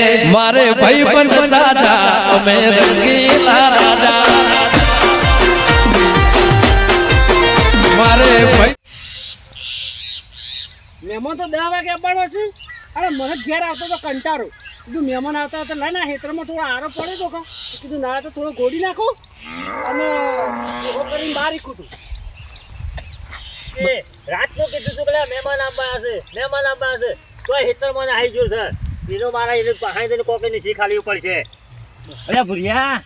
મારે ભાઈ પણ સાજા અમે રંગીલા રાજા. મારે ભાઈ મહેમાન તો દસ વાગે આવવાનો છે. અરે મને ઘેર આવતો તો કંટાળો. કીધું મહેમાન આવતા હતા લઈને હેતરમાં થોડો આરો પડે તો કા કીધું ના તો થોડો ગોળી નાખો. અને એવો કરીને બહાર તું. રાતનું કીધું તું પેલા મહેમાન આવવાના છે મહેમાન આવવાના છે તો હેતરમાં આવી ગયું છે. એનો મારા એને પહાઈ દઈને કોકની શી ખાલી ઉપર છે. અરે ભૂરિયા.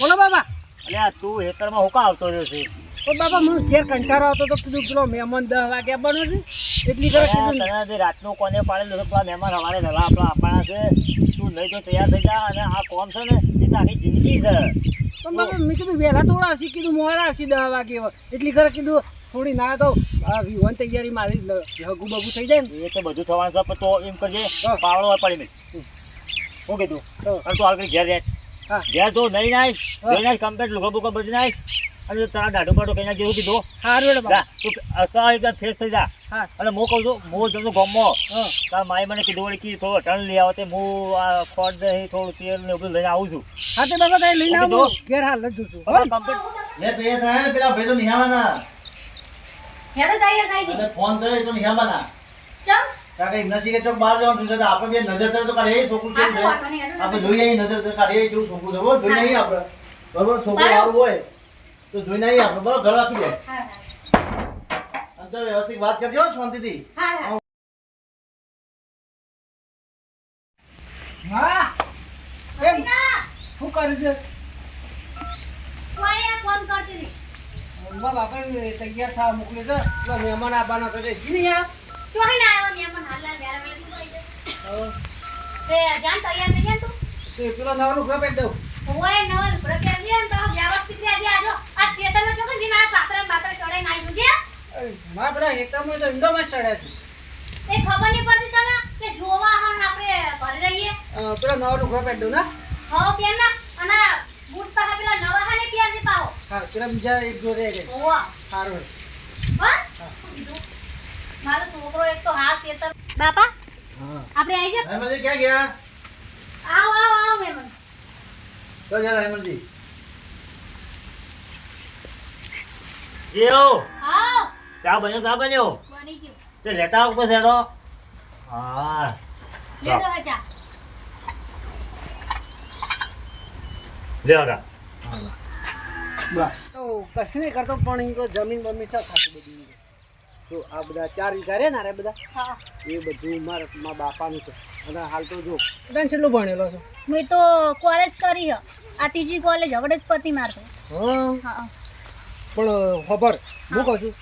બોલો બાબા. અરે તું હેતરમાં હોકા આવતો રહ્યો છે? તો બાબા મને ઘેર કંટાળો આવતો તો કીધું પેલો મહેમાન દસ વાગે બનો છે. એટલી કરે કીધું તને રાતનું કોને પાડેલું છે? પેલા મહેમાન હવારે નવા આપણા આપવાના છે. તું નહીં તો તૈયાર થઈ જા અને આ કોમ છે ને એ તો આખી જિંદગી છે. પણ બાબા મેં કીધું વહેલા થોડા આવશે કીધું મોડા આવશે દસ વાગે. એટલી કરે કીધું થોડી ના કહું આ વિવાન તૈયારી મારી હગુ બગુ થઈ જાય ને. એ તો બધું થવાનું છે પણ તો એમ કરજે પાવડો પડી મેં શું કીધું અને તું આગળ ઘેર જાય. હા. ઘેર જો નહીં નાખ. નહીં નાખ કમ્પ્લેટ લુગો બુગો બધી નાખ અને તારા દાઢો બાઢો કઈ જેવું કીધું સારું એટલે જા તું અસા એકદમ ફ્રેશ થઈ જા. હા. અને હું કહું છું હું જમનું ગમો. હા. તાર માએ મને કીધું વળી કે થોડો ટન લઈ આવો તે હું આ ખોટ દહીં થોડું તેલ ને બધું લઈને આવું છું. હા તે બાબા કઈ લઈને આવો. તો? ઘેર હાલ જ જોશું. હવે કમ્પ્લીટ લે તૈયાર થાય ને પેલા ભાઈ તો નિહાવાના હેડો તૈયાર થાય છે ફોન કરે તો નિહાવાના ચમ? કારણ કે નસી ચોક બહાર જવાનું છે આપણે બે નજર તો કાઢે છોકરું છે તો. આપણે જોઈએ કાઢે એ છોકરું આપણે. બરોબર છોકરું સારું હોય. તો જોઈને આવીએ આપણે. બરો ઘર રાખી દે. હા હા. અંતર વ્યવસ્થિત વાત કરજો શાંતિથી. હા હા. હા? એમ? શું કરે છે? કોઈ આ ફોન કરતી હતી મમ્મા બાપા તૈયાર થા મોકલે તો પેલો મહેમાન આવવાનો તો જી નહીં આ ચોહી ના આવ્યો મહેમાન હાલના વેરા વેરા તે જાન તૈયાર થઈ ગયા તું? તે પેલો નવાનો ગ્રુપ દઉં. ઓય નવલ પ્રત્યાર છે ને તો વ્યવસ્થિત રહેજે. આજો આ શેતરનો પાત્ર પાત્ર ચડાઈને આવ્યું છે? તો ઈંડોમાં જ ચડ્યા છે. તે ખબર નહીં પડતી તને કે જોવા આપણે ભરી રહીએ? પેલો ના. હો પેન ના? અને બૂટ પાહા પેલા નવા હાને પ્યારથી પાવો. હા પેલા બીજા એક જોડે એક એક. સારું હા? મારો છોકરો એક તો હા શેતર બાપા આપડે આપણે આવી જા ક્યાં ગયા? આવ આવો આવો મેમન તો જરા હેમંતજી. જેવો આવ ચા બન્યો ચા બન્યો? બની ગયું. તે લેતા આવ પછી હેડો. હા. લેતો હે ચા. લે આગા બસ. તો કશું નહીં કરતો પણ જમીન બમીન છે ખાસી બધી તો આ બધા ચાર વીઘા રે ને રે બધા? હા. એ બધું મારા મારા બાપાનું છે. અને હાલ તો જો. તને કેટલું ભણેલો છે. મેં તો કોલેજ કરી હ. આ ત્રીજી કોલેજ હવે જ પતિ મારતો હા? હા. પણ ખબર? હું. કહું છું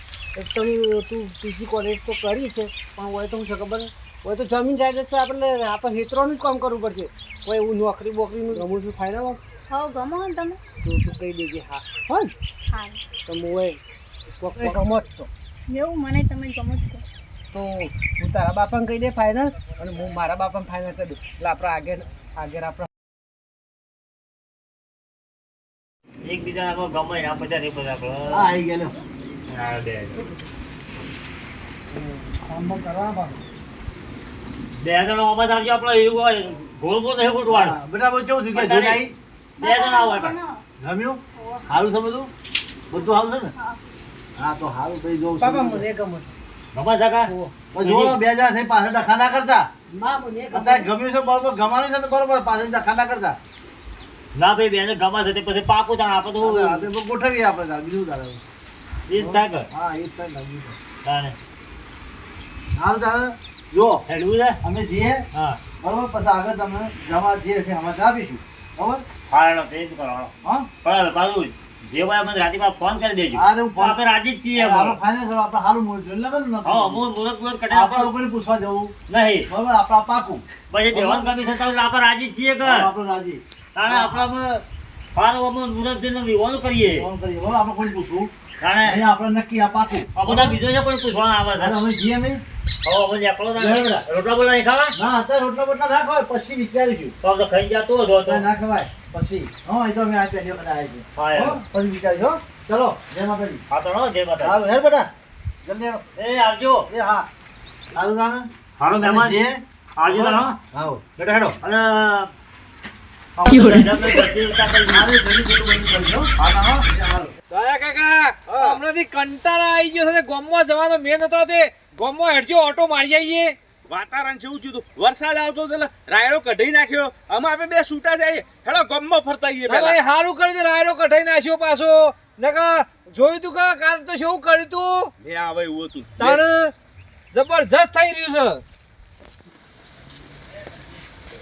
તમે તું ટીસી કોલેજ તો કરી છે પણ હોય તો હું છે ખબર? હોય તો જમીન જાય છે આપણે આપણે હેતરોનું જ કામ કરવું પડશે. કોઈ હું નોકરી બોકરીનું ગમું છું ફાયદા હા ગમો ને તમે. તો તું કહી દેજે હા. હા ને? હા. તો હોય ગમો જ છો. એવું મને તમે ગમો છો. તો હું તારા બાપાને કહી દે ફાઇનલ અને હું મારા બાપાને ફાઇનલ કરી દઉં. એટલે આપણે આગળ આગળ આપણે એકબીજા ગમે આ બધા રે બધા હા આવી ગયા. હા બે. કામ કરવા બે જણ અવાજ આવજો આપણે એવું હોય ગોળ ગોળ નહીં ગોઠવાનું. હા, બેટા બહુ કેવું થયું બે જણ આવો આપણે સારું છે બધું? બધું સારું છે ને? હા તો હારું થઈ જવું બાપા મને ગમો ગમે સકા જો બે હજાર થઈ પાછળ ડખા ના કરતા? ના મને અત્યારે ગમ્યું છે બરોબર ગમાનું છે ને બરોબર પાછળ ડખા ના કરતા. ના ભાઈ બેને ગમે છે તે પછી પાકું તાણ આપણે તો તો ગોઠવીએ આપણે તાર, બીજું તારે? એ જ થાય કે? હા એ જ થાય ને, બીજું શું. તાણે. હારું તારે? જો હેડવું છે? અમે જઈએ હા. બરોબર પછી આગળ તમે જમા જે છે અમે આપીશું. બરોબર? ફાળો તે જ કરવાનો હા? પણ પાછું જે હોય મને રાતીમાં ફોન કરી દેજો. હા, હું ફોન- આપણે રાજી જ છીએ આપણે. ફાઇનલ કરો, આપણે સારું મોડ જોઈ લગન ન હા. હું મુરત મુરત કટે આપણે લોકોને પૂછવા જવું. નહીં. બરાબર આપણે પાકું પછી દેવાન કમી થતા આપણે રાજી જ છીએ કે? આપણે રાજી. તાણે આપણામાં ફાળો અમે મુરત જઈને વિવાહ કરીએ. ફોન કરીએ. બરોબર આપણે કોઈ પૂછવું કારણ આપણે નક્કી આ પાકું આ બધા બીજો છે કોઈ પૂછવાના આવે છે. અમે જઈએ નહીં હવે અમે એકલો ના. રોટલા બોલા નહીં ખાવા? ના અત્યારે રોટલા બોટલા ના ખવાય પછી વિચારીશું તો તો ખાઈ જતો હતો. તો ના, ના ખવાય પછી. હા એ તો અમે આ પહેલી વખત આવ્યા છીએ. હા, પછી વિચારીશું ચલો જય માતાજી. હા તો જય માતા સારું હેર બેટા. જલ્દી એ આવજો. એ હા. સારું તાને હાલો અમે મહેમાન આવજો તાર, હો. આવો. હેડો હેડો. અને કેવું? મારે ઘડી જેટલું બધું કરજો હા. ના હા. હાલો દયા કાકા હમણાંથી કંટાળા આવી ગયો છે. ગોમમાં જવાનો મેન હતો તે. ગોમમાં હેડજો ઓટો મારી આવીએ વાતાવરણ જેવું થયું વરસાદ આવતો એટલે રાયડો કઢી નાખ્યો. અમે આપણે બે છૂટા જઈએ હેડો ગમમાં ફરતા આવીએ હારું કરી દે રાયડો કઢાઈ નાખ્યો પાછો. નકા જોયું તું કે કાલ તો શું કર્યું તું? લે આવે એવું હતું. તાણ જબરજસ્ત થઈ રહ્યું છે.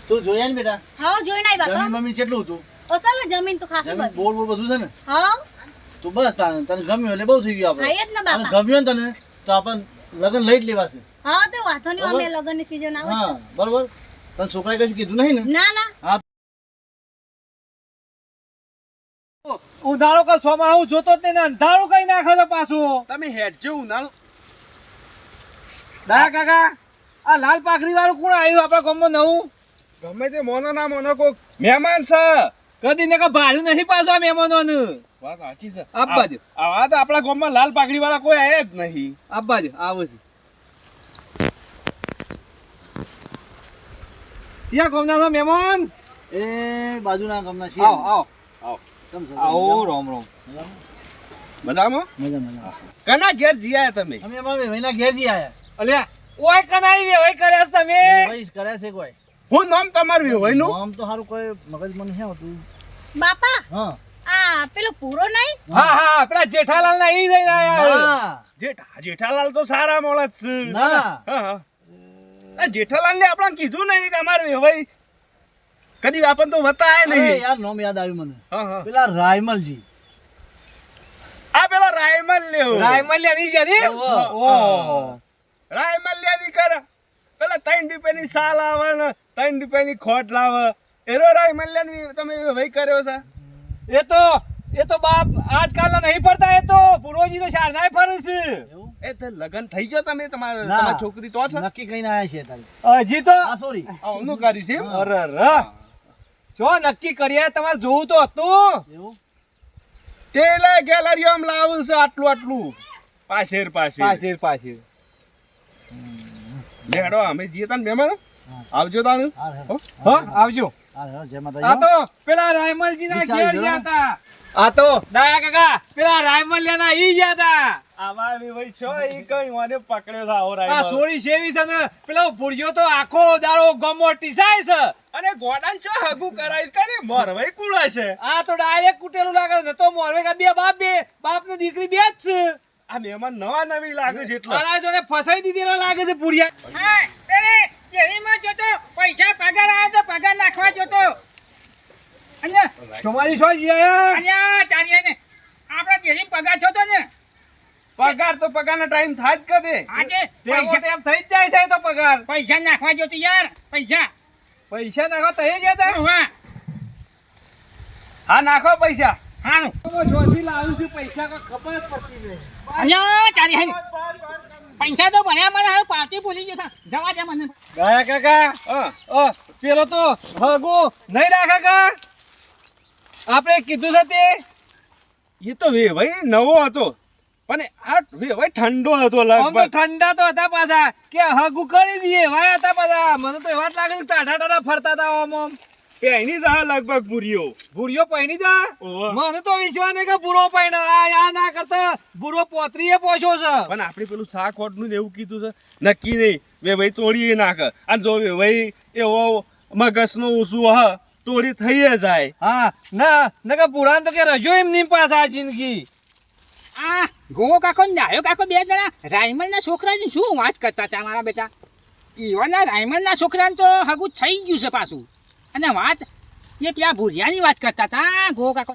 તું જોયા ને બેટા? હા જોઈને આવી બાપા મમ્મી કેટલું હતું? અસલ જમીન તો ખાસ બોલ બોલ બધું છે ને? હા. તો બસ તને ગમ્યું એટલે બહુ થઈ ગયું આપણે. જ ને ગમ્યું ને તને તો આપણને લગ્ન લઈ જ લેવાશે. હા તો વાંધો નહીં અમે લગનની સીઝન આવે હા બરોબર? પણ છોકરાએ કશું કીધું નહીં ને? ના ના. ઉધારો કે સોમાં હું જોતો જ નહીં અંધારું કઈ નાખે પાછું? તમે હેડજો ઉનાળો. દા કાકા આ લાલ પાખરી વાળું કોણ આવ્યું આપણા ગામમાં નવું? ગમે તે મોનો ના મોનો કોક મહેમાન છે. કદી ને ભાડું નહીં પાછું આ મહેમાનોનું. વાત સાચી છે. આપવા દો. આવા તો આપણા ગામમાં લાલ પાઘડી વાળા કોઈ આયા જ નહીં. આપવા દે આવું છે. સિયા ગામના છો મહેમાન? એ બાજુના ગામના છીએ. આવો આવો. કેમ છો? આવો રોમ રોમ. બધામાં મજા મજા કના ઘેર જીયા તમે? અમે મહિના ઘેર ઘેરજી આયા. અલ્યા ઓય કનાઈ વે ઓય કર્યા છે તમે? કર્યા છે કોઈ. હું નામ તમારું વેવાઈનું? આમ તો સારું કોઈ મગજ મને છે હતું બાપા હા. આ પેલો પૂરો નહીં? હા હા પેલા જેઠાલાલ ના ઈ લઈને આયા જેઠા જેઠાલાલ તો સારા માણસ છે. ના હા હા. જેઠાલાલ ને આપણે કીધું નહીં કે અમારે વેવાઈ કદી આપણને તો બતાય નહીં. યાર નામ યાદ આવ્યું મને. હા હા. પેલા રાયમલજી. આ પેલો રાયમલ લેવો રાયમલ્યા ની જરી ઓહો. ઓ રાયમલ્યા ની પેલા ત્રણ રૂપિયાની સાલ આવે ને ત્રણ રૂપિયાની ખોટ લાવે. એરો રાયમલ્યા ની તમે ભાઈ કર્યો છે? એ તો એ તો બાપ આજકાલ નહીં ફરતા એ તો પૂર્વજી તો શારદાય ફરે છે. એ તો લગન થઈ ગયો તમે તમારે તમારી છોકરી તો છે નક્કી કઈને આયા છે તારી. હજી તો? સોરી ઓનું કર્યું છે? અરે ર જો નક્કી કર્યા તમારે જોવું તો હતું. તેલે ગેલેરીઓ આમ લાવું છે આટલું આટલું. પાછેર પાછેર. પાછેર પાછેર. લેડો અમે જીતા તાન મહેમાન? આવજો તાન. હા આવજો. આ માતાજી. તો પેલા રાયમલજી ના ઘેર જો. ગયા હતા. આ તો ડાયા કાકા પેલા રાયમલિયા ના ઈ ગયા હતા. આવા બી છો ઈ કઈ મને પકડ્યો છે આવો આ રાયમલ. સોળી સેવી છે ને પેલો ભૂરજો તો આખો દાડો ગમો ટીસાય છે. અને ગોડાન ચો હગું કરાઈશ કાલે મરવાઈ કુળા છે. આ તો ડાયરેક્ટ કુટેલું લાગે છે. તો મોરવે કા બે બાપ બે બાપ ને દીકરી બે જ છે. આ મહેમાન નવા નવી લાગે છે એટલે. મારા જોડે ફસાઈ દીધી ના લાગે છે પુરિયા હા પેલે ડેરીમાં જતો પૈસા પગાર આવે તો પગાર નાખવા જતો. અને તમારી શું જીયા ચાલીએ ને આપણા કેરી પગાર તો ને. પગાર તો પગારના ટાઈમ થાય જ કદે. આજે પૈસા ટાઈમ થઈ જ જાય છે તો પગાર. પૈસા નાખવા જતો યાર પૈસા. પૈસા નાખવા તઈ જતા હા હા. નાખો પૈસા. હાનું જોથી લાવું છું પૈસા કો ખબર પડતી નહીં. અહીંયા ચાલી હાલી પૈસા તો ભર્યા મને હવે પાછી ભૂલી ગયો જવા દે મને. ગયા કાકા? પેલો તો હગો નહીં રાખા કા આપણે કીધું છે તે એ તો વેવાઈ નવો હતો. પણ આ વેવાઈ ઠંડો હતો આમ તો લગભગ. ઠંડા તો હતા પાછા. કે હગુ કરી દઈએ વાય હતા પાછા. મને તો એવા જ લાગે ટાઢા ટાઢા ફરતા હતા આમ. આમ જા લગભગ પૂરીઓ ભૂરિયો પહેણી જા. ઓહો. મને તો વિશ્વાસ નહીં કે ભૂરો પહેણ આ આ ના કરતા ભૂરો પોતરીએ પોછો છે. પણ આપણે પેલું શાક ને એવું કીધું છે. નક્કી નહીં. વેવાઈ તોડી નાખ. અને જો વેવાઈ એવો મગજનો ઓછું હ તોડી થઈ જાય. હા ના નકા પુરાણ તો કે રજો એમની પાસે પાછા જિંદગી. આ ગોવો કાકો ન્યાયો ડાયો કાકો બે જણા. રાયમલ ના છોકરા શું વાત કરતા હતા મારા બેટા? ઈવાના રાયમલ ના છોકરાને તો હગું થઈ ગયું છે પાછું. અને વાત એ પેલા ભુજિયાની વાત કરતા હતા ગો કાકો.